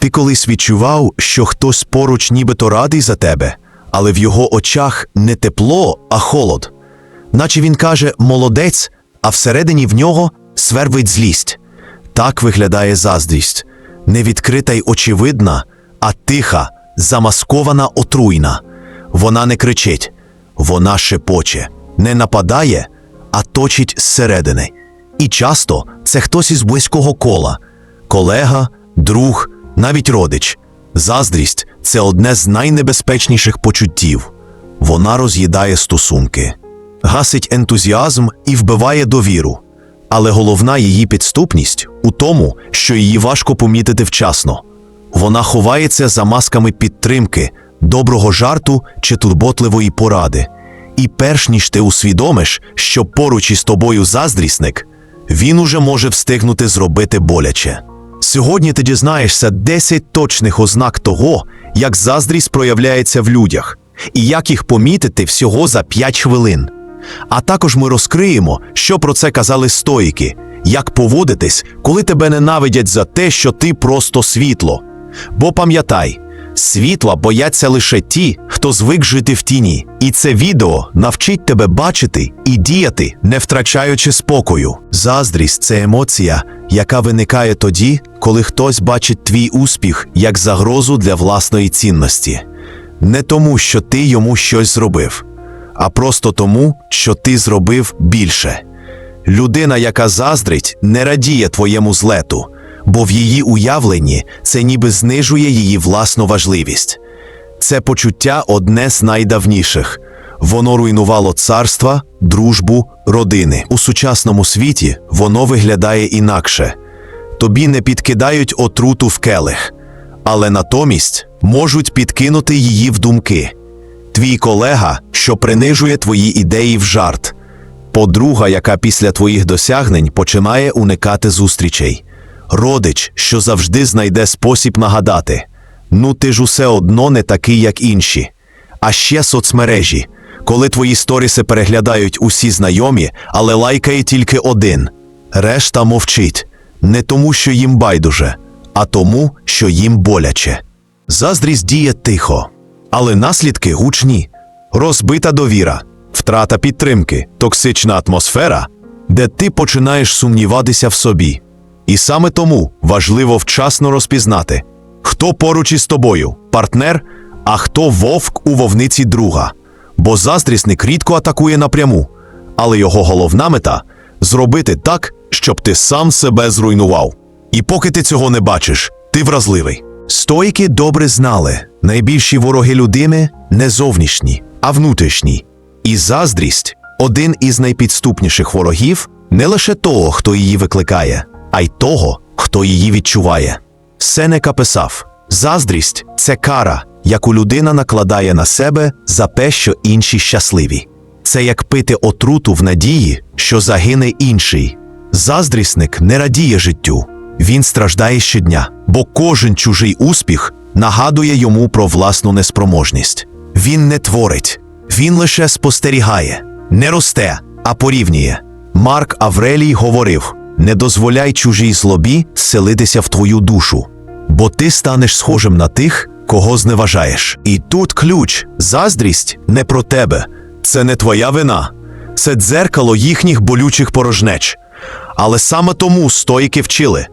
Ти колись відчував, що хтось поруч нібито радий за тебе, але в його очах не тепло, а холод. Наче він каже молодець, а всередині в нього свербить злість. Так виглядає заздрість, не відкрита й очевидна, а тиха, замаскована отруйна. Вона не кричить, вона шепоче, не нападає, а точить зсередини. І часто це хтось із близького кола колега, друг, навіть родич. Заздрість це одне з найнебезпечніших почуттів. Вона роз'їдає стосунки, гасить ентузіазм і вбиває довіру. Але головна її підступність у тому, що її важко помітити вчасно. Вона ховається за масками підтримки, доброго жарту чи турботливої поради. І перш ніж ти усвідомиш, що поруч із тобою заздрісник, він уже може встигнути зробити боляче. Сьогодні ти дізнаєшся 10 точних ознак того, як заздрість проявляється в людях, і як їх помітити всього за 5 хвилин. А також ми розкриємо, що про це казали стоїки, як поводитись, коли тебе ненавидять за те, що ти просто світло. Бо пам'ятай, світла бояться лише ті, хто звик жити в тіні, і це відео навчить тебе бачити і діяти, не втрачаючи спокою. Заздрість це емоція, яка виникає тоді, коли хтось бачить твій успіх як загрозу для власної цінності. Не тому, що ти йому щось зробив, а просто тому, що ти зробив більше. Людина, яка заздрить, не радіє твоєму злету, бо в її уявленні це ніби знижує її власну важливість. Це почуття одне з найдавніших. Воно руйнувало царства, дружбу, родини. У сучасному світі воно виглядає інакше. Тобі не підкидають отруту в келих, але натомість можуть підкинути її в думки. Твій колега, що принижує твої ідеї в жарт, подруга, яка після твоїх досягнень починає уникати зустрічей, родич, що завжди знайде спосіб нагадати: ну ти ж усе одно не такий, як інші. А ще соцмережі, коли твої сторіси переглядають усі знайомі, але лайкає тільки один. Решта мовчить не тому, що їм байдуже, а тому, що їм боляче. Заздрість діє тихо, але наслідки гучні, розбита довіра, втрата підтримки, токсична атмосфера, де ти починаєш сумніватися в собі. І саме тому важливо вчасно розпізнати, хто поруч із тобою, партнер, а хто вовк у вовниці друга. Бо заздрісник рідко атакує напряму, але його головна мета зробити так, щоб ти сам себе зруйнував. І поки ти цього не бачиш, ти вразливий. Стоїки добре знали, найбільші вороги людини не зовнішні, а внутрішні. І заздрість один із найпідступніших ворогів не лише того, хто її викликає, а й того, хто її відчуває. Сенека писав: заздрість це кара, яку людина накладає на себе за те, що інші щасливі. Це як пити отруту в надії, що загине інший. Заздрісник не радіє життю, він страждає щодня, бо кожен чужий успіх нагадує йому про власну неспроможність. Він не творить, він лише спостерігає, не росте, а порівнює. Марк Аврелій говорив: не дозволяй чужій злобі селитися в твою душу, бо ти станеш схожим на тих, кого зневажаєш. І тут ключ, заздрість не про тебе, це не твоя вина, це дзеркало їхніх болючих порожнеч. Але саме тому стоїки вчили: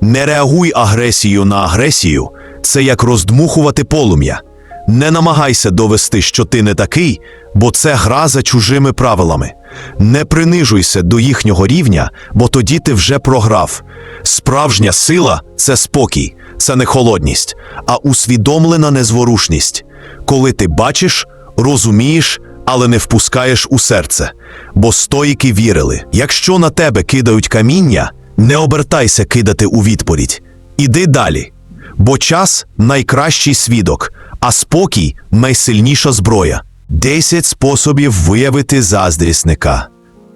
не реагуй агресією на агресію, це як роздмухувати полум'я. Не намагайся довести, що ти не такий, бо це гра за чужими правилами. Не принижуйся до їхнього рівня, бо тоді ти вже програв. Справжня сила це спокій, це не холодність, а усвідомлена незворушність. Коли ти бачиш, розумієш, але не впускаєш у серце. Бо стоїки вірили: якщо на тебе кидають каміння, не обертайся кидати у відповідь. Іди далі. Бо час найкращий свідок, а спокій найсильніша зброя. Десять способів виявити заздрісника.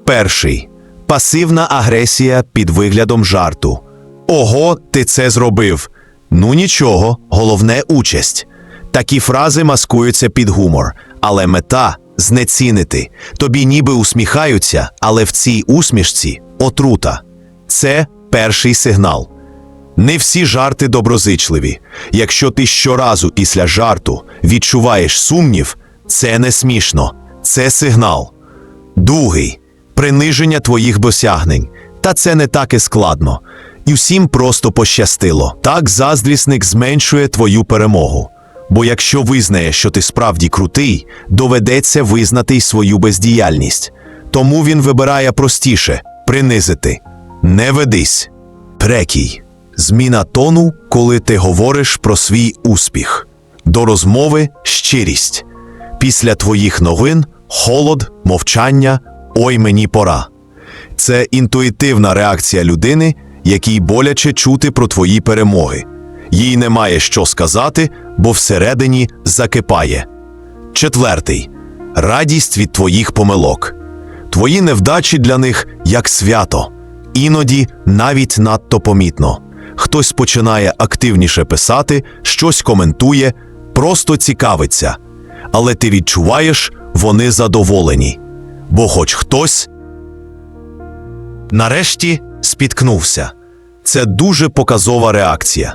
Перший пасивна агресія під виглядом жарту. Ого, ти це зробив. Ну нічого, головне участь. Такі фрази маскуються під гумор, але мета знецінити. Тобі ніби усміхаються, але в цій усмішці отрута. Це перший сигнал. Не всі жарти доброзичливі. Якщо ти щоразу після жарту відчуваєш сумнів, це не смішно, це сигнал. Другий приниження твоїх досягнень. Та це не так і складно. І всім просто пощастило. Так заздрісник зменшує твою перемогу. Бо якщо визнає, що ти справді крутий, доведеться визнати й свою бездіяльність. Тому він вибирає простіше принизити. Не ведись. Третій. Зміна тону, коли ти говориш про свій успіх. До розмови щирість. Після твоїх новин холод, мовчання, ой мені пора. Це інтуїтивна реакція людини, якій боляче чути про твої перемоги. Їй немає що сказати, бо всередині закипає. Четвертий радість від твоїх помилок. Твої невдачі для них як свято, іноді навіть надто помітно. Хтось починає активніше писати, щось коментує, просто цікавиться. Але ти відчуваєш, вони задоволені. Бо хоч хтось нарешті спіткнувся. Це дуже показова реакція.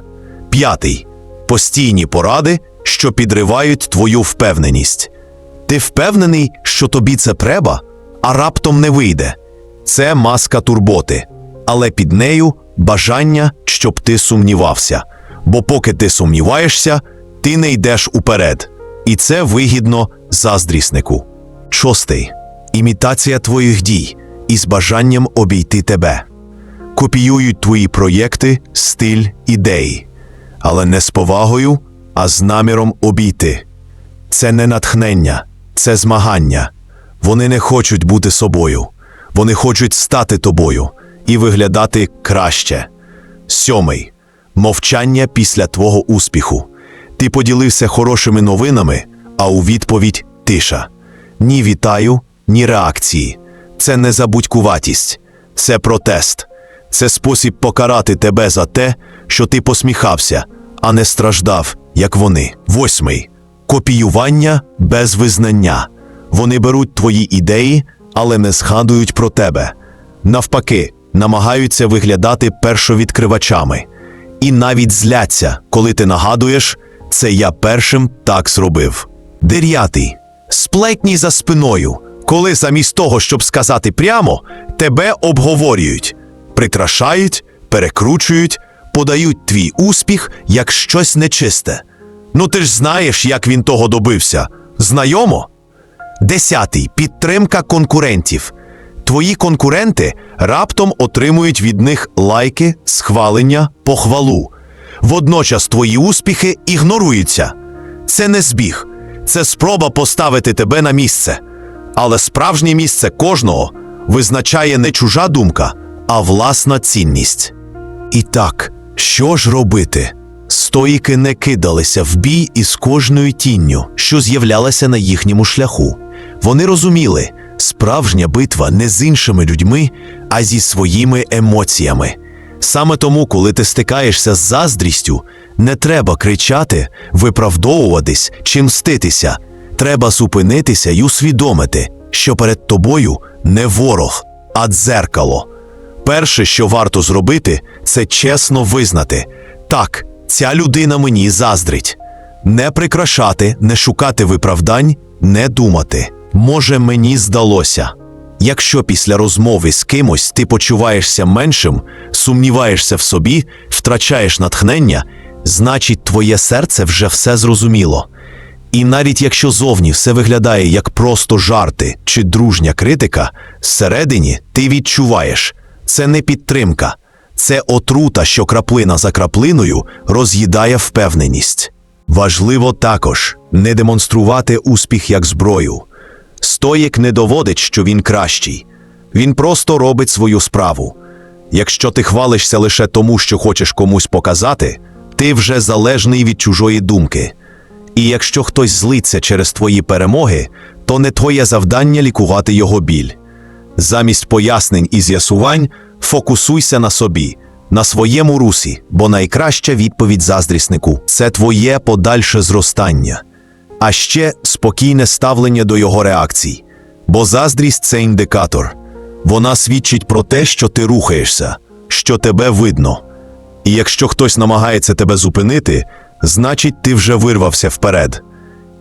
П'ятий постійні поради, що підривають твою впевненість. Ти впевнений, що тобі це треба, а раптом не вийде. Це маска турботи, але під нею бажання, щоб ти сумнівався. Бо поки ти сумніваєшся, ти не йдеш уперед. І це вигідно заздріснику. Шостий імітація твоїх дій із бажанням обійти тебе. Копіюють твої проєкти, стиль, ідеї, але не з повагою, а з наміром обійти. Це не натхнення, це змагання. Вони не хочуть бути собою, вони хочуть стати тобою і виглядати краще. Сьомий мовчання після твого успіху. Ти поділився хорошими новинами, а у відповідь тиша. Ні вітаю, ні реакції. Це не забудькуватість, це протест, це спосіб покарати тебе за те, що ти посміхався, а не страждав, як вони. Восьмий копіювання без визнання. Вони беруть твої ідеї, але не згадують про тебе. Навпаки, намагаються виглядати першовідкривачами. І навіть зляться, коли ти нагадуєш, це я першим так зробив. Дев'ятий. Сплетні за спиною, коли замість того, щоб сказати прямо, тебе обговорюють, прикрашають, перекручують, подають твій успіх як щось нечисте. Ну ти ж знаєш, як він того добився. Знайомо? Десятий підтримка конкурентів. Твої конкуренти раптом отримують від них лайки, схвалення, похвалу. Водночас твої успіхи ігноруються. Це не збіг, це спроба поставити тебе на місце. Але справжнє місце кожного визначає не чужа думка, а власна цінність. І так, що ж робити? Стоїки не кидалися в бій із кожною тінню, що з'являлася на їхньому шляху. Вони розуміли, справжня битва не з іншими людьми, а зі своїми емоціями. Саме тому, коли ти стикаєшся з заздрістю, не треба кричати, виправдовуватись чи мститися. Треба зупинитися і усвідомити, що перед тобою не ворог, а дзеркало. Перше, що варто зробити, це чесно визнати так, ця людина мені заздрить. Не прикрашати, не шукати виправдань, не думати. Може, мені здалося. Якщо після розмови з кимось ти почуваєшся меншим, сумніваєшся в собі, втрачаєш натхнення, значить твоє серце вже все зрозуміло. І навіть якщо зовні все виглядає як просто жарти чи дружня критика, зсередині ти відчуваєш це не підтримка, це отрута, що краплина за краплиною роз'їдає впевненість. Важливо також не демонструвати успіх як зброю. Стоїк не доводить, що він кращий, він просто робить свою справу. Якщо ти хвалишся лише тому, що хочеш комусь показати, ти вже залежний від чужої думки. І якщо хтось злиться через твої перемоги, то не твоє завдання лікувати його біль. Замість пояснень і з'ясувань фокусуйся на собі, на своєму русі, бо найкраща відповідь заздріснику це твоє подальше зростання, а ще спокійне ставлення до його реакцій. Бо заздрість це індикатор. Вона свідчить про те, що ти рухаєшся, що тебе видно. І якщо хтось намагається тебе зупинити, значить ти вже вирвався вперед.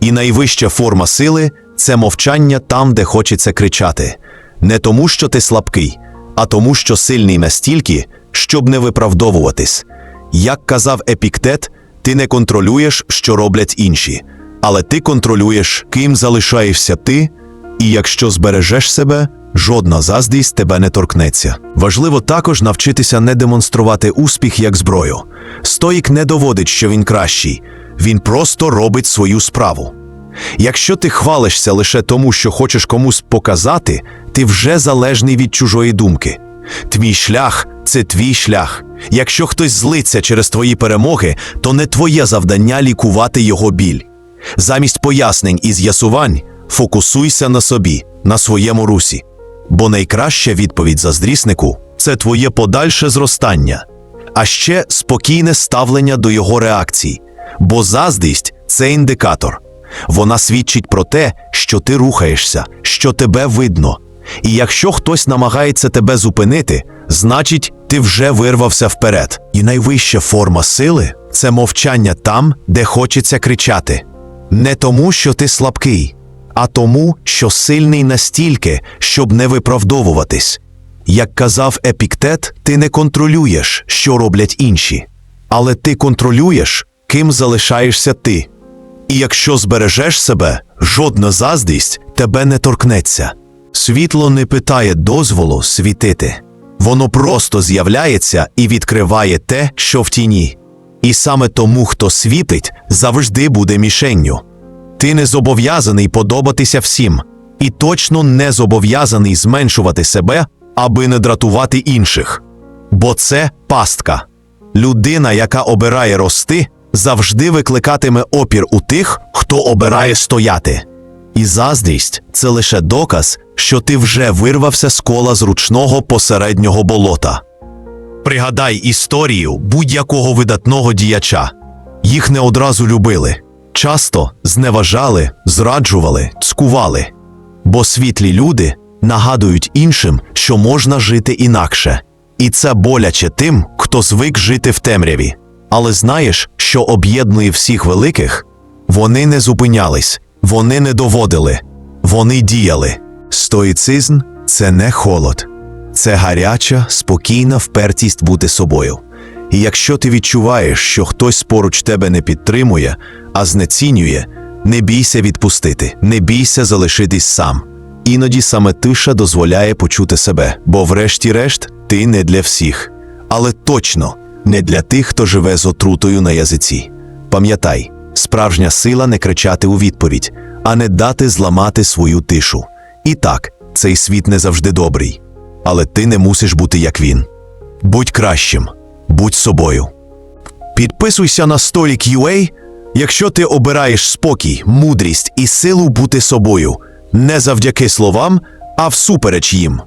І найвища форма сили це мовчання там, де хочеться кричати. Не тому, що ти слабкий, а тому, що сильний настільки, щоб не виправдовуватись. Як казав Епіктет, ти не контролюєш, що роблять інші, але ти контролюєш, ким залишаєшся ти, і якщо збережеш себе, жодна заздрість тебе не торкнеться. Важливо також навчитися не демонструвати успіх як зброю. Стоїк не доводить, що він кращий, він просто робить свою справу. Якщо ти хвалишся лише тому, що хочеш комусь показати, ти вже залежний від чужої думки. Твій шлях це твій шлях. Якщо хтось злиться через твої перемоги, то не твоє завдання лікувати його біль. Замість пояснень і з'ясувань фокусуйся на собі, на своєму русі. Бо найкраща відповідь заздріснику це твоє подальше зростання, а ще спокійне ставлення до його реакцій. Бо заздрість це індикатор. Вона свідчить про те, що ти рухаєшся, що тебе видно. І якщо хтось намагається тебе зупинити, значить, ти вже вирвався вперед. І найвища форма сили це мовчання там, де хочеться кричати. Не тому, що ти слабкий, а тому, що сильний настільки, щоб не виправдовуватись. Як казав Епіктет, ти не контролюєш, що роблять інші, але ти контролюєш, ким залишаєшся ти. І якщо збережеш себе, жодна заздрість тебе не торкнеться. Світло не питає дозволу світити. Воно просто з'являється і відкриває те, що в тіні. І саме тому, хто світить, завжди буде мішенню. Ти не зобов'язаний подобатися всім, і точно не зобов'язаний зменшувати себе, аби не дратувати інших. Бо це пастка. Людина, яка обирає рости, завжди викликатиме опір у тих, хто обирає стояти. І заздрість це лише доказ, що ти вже вирвався з кола зручного посереднього болота. Пригадай історію будь-якого видатного діяча. Їх не одразу любили, часто зневажали, зраджували, цкували. Бо світлі люди нагадують іншим, що можна жити інакше. І це боляче тим, хто звик жити в темряві. Але знаєш, що об'єднує всіх великих? Вони не зупинялись, вони не доводили, вони діяли. Стоїцизм це не холод, це гаряча, спокійна впертість бути собою. І якщо ти відчуваєш, що хтось поруч тебе не підтримує, а знецінює, не бійся відпустити, не бійся залишитись сам. Іноді саме тиша дозволяє почути себе, бо, врешті-решт, ти не для всіх, але точно не для тих, хто живе з отрутою на язиці. Пам'ятай, справжня сила не кричати у відповідь, а не дати зламати свою тишу. І так, цей світ не завжди добрий, але ти не мусиш бути як він. Будь кращим, будь собою. Підписуйся на Столік UA, якщо ти обираєш спокій, мудрість і силу бути собою, не завдяки словам, а всупереч їм.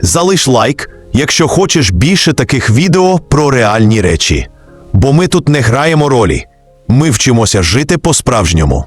Залиш лайк, якщо хочеш більше таких відео про реальні речі. Бо ми тут не граємо ролі, ми вчимося жити по-справжньому.